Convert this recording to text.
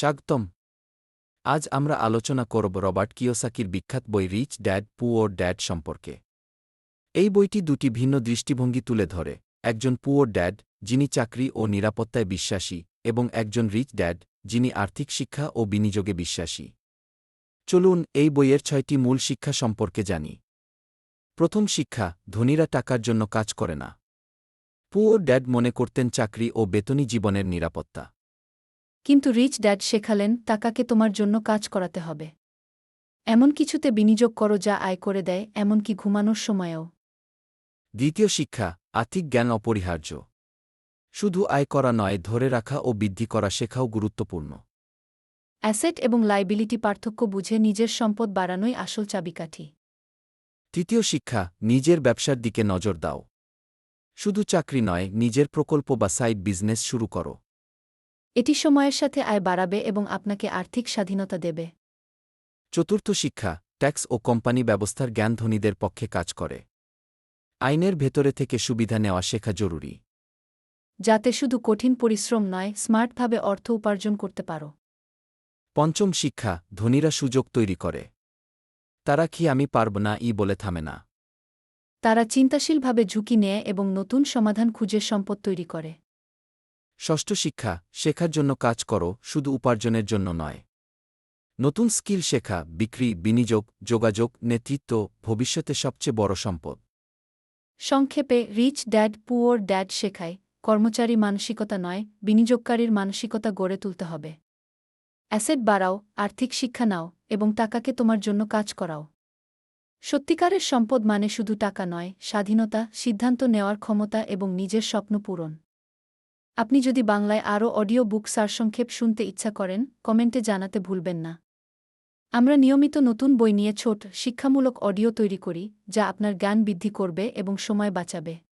স্বাগতম। আজ আমরা আলোচনা করব রবার্ট কিয়োসাকির বিখ্যাত বই রিচ ড্যাড পুওর ড্যাড সম্পর্কে। এই বইটি দুটি ভিন্ন দৃষ্টিভঙ্গি তুলে ধরে, একজন পুওর ড্যাড, যিনি চাকরি ও নিরাপত্তায় বিশ্বাসী, এবং একজন রিচ ড্যাড, যিনি আর্থিক শিক্ষা ও বিনিয়োগে বিশ্বাসী। চলুন এই বইয়ের ছয়টি মূল শিক্ষা সম্পর্কে জানি। প্রথম শিক্ষা, ধনীরা টাকার জন্য কাজ করে না। পুওর ড্যাড মনে করতেন চাকরি ও বেতনী জীবনের নিরাপত্তা। কিন্তু রিচ ড্যাড শেখালেন টাকাকে তোমার জন্য কাজ করাতে হবে। এমন কিছুতে বিনিয়োগ করো যা আয় করে দেয় এমনকি ঘুমানোর সময়েও। দ্বিতীয় শিক্ষা আর্থিক জ্ঞান অপরিহার্য। শুধু আয় করা নয় ধরে রাখা ও বৃদ্ধি করা শেখাও গুরুত্বপূর্ণ। অ্যাসেট এবং লাইবিলিটি পার্থক্য বুঝে নিজের সম্পদ বাড়ানোই আসল চাবিকাঠি। তৃতীয় শিক্ষা নিজের ব্যবসার দিকে নজর দাও। শুধু চাকরি নয় নিজের প্রকল্প বা সাইড বিজনেস শুরু করো। এটি সময়ের সাথে আয় বাড়াবে এবং আপনাকে আর্থিক স্বাধীনতা দেবে। চতুর্থ শিক্ষা ট্যাক্স ও কোম্পানি ব্যবস্থার জ্ঞান ধনীদের পক্ষে কাজ করে। আইনের ভেতরে থেকে সুবিধা নেওয়া শেখা জরুরি। যাতে শুধু কঠিন পরিশ্রম নয় স্মার্টভাবে অর্থ উপার্জন করতে পারো। পঞ্চম শিক্ষা ধনীরা সুযোগ তৈরি করে। তারা কি আমি পারব না ই বলে থামে না। তারা চিন্তাশীলভাবে ঝুঁকি নেয় এবং নতুন সমাধান খুঁজে সম্পদ তৈরি করে। ষষ্ঠ শিক্ষা, শেখার জন্য কাজ করো, শুধু উপার্জনের জন্য নয়। নতুন স্কিল শেখা, বিক্রি, বিনিয়োগ, যোগাযোগ, নেতৃত্ব, ভবিষ্যতে সবচেয়ে বড় সম্পদ। সংক্ষেপে রিচ ড্যাড পুওর ড্যাড শেখায়, কর্মচারী মানসিকতা নয়, বিনিয়োগকারীর মানসিকতা গড়ে তুলতে হবে। অ্যাসেট বাড়াও, আর্থিক শিক্ষা নাও, এবং টাকাকে তোমার জন্য কাজ করাও। সত্যিকারের সম্পদ মানে শুধু টাকা নয়, স্বাধীনতা, সিদ্ধান্ত নেওয়ার ক্ষমতা এবং নিজের স্বপ্ন পূরণ। আপনি যদি বাংলায় আরও অডিও বুক সারসংক্ষেপ শুনতে ইচ্ছা করেন, কমেন্টে জানাতে ভুলবেন না। আমরা নিয়মিত নতুন বই নিয়ে ছোট, শিক্ষামূলক অডিও তৈরি করি, যা আপনার জ্ঞান বৃদ্ধি করবে এবং সময় বাঁচাবে।